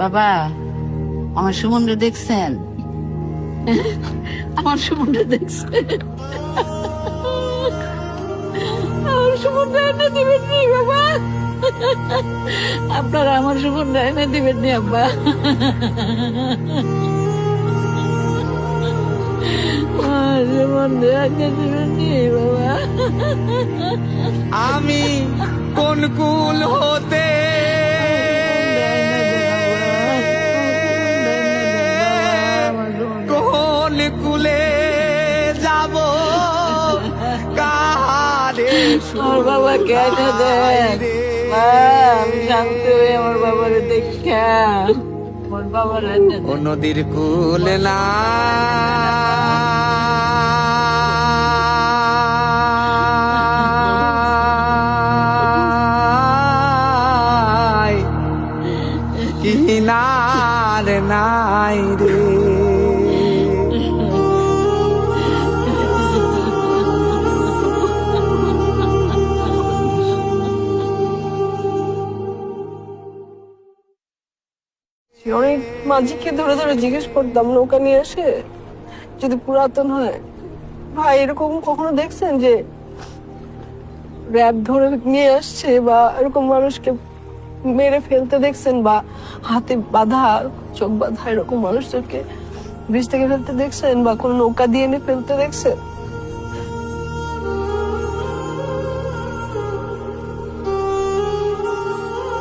বাবা আমার সুমনরে দেখছেন? আমার সুমনরে দেখছেন। আমার সুমনরে এনে দিবেন নি বাবা। আপনারা আমার সুমনরে এনে দিবেন নি আব্বা। আমার সুমনরে এনে দিবেন বাবা। আমি কোন কুল হতে কুলে যাব। কাহারে আমার বাবা কেন দেন মা, আমি শান্তি হয়ে আমার বাবারে দেখা আমার বাবার নদীর কুল না কিনার নাই রে। অনেক মাঝিকে ধরে ধরে জিজ্ঞেস করতাম, নৌকা নিয়ে আসে যদি পুরাতন হয়। ভাই, এরকম কখনো দেখছেন যে র্যাব ধরে নিয়ে আসছে বা এরকম মানুষকে মেরে ফেলতে দেখছেন বা হাতে বাঁধা, চোখ বাঁধা এরকম মানুষদেরকে ব্রিজ থেকে ফেলতে দেখছেন বা কোনো নৌকা দিয়ে এনে ফেলতে দেখছেন?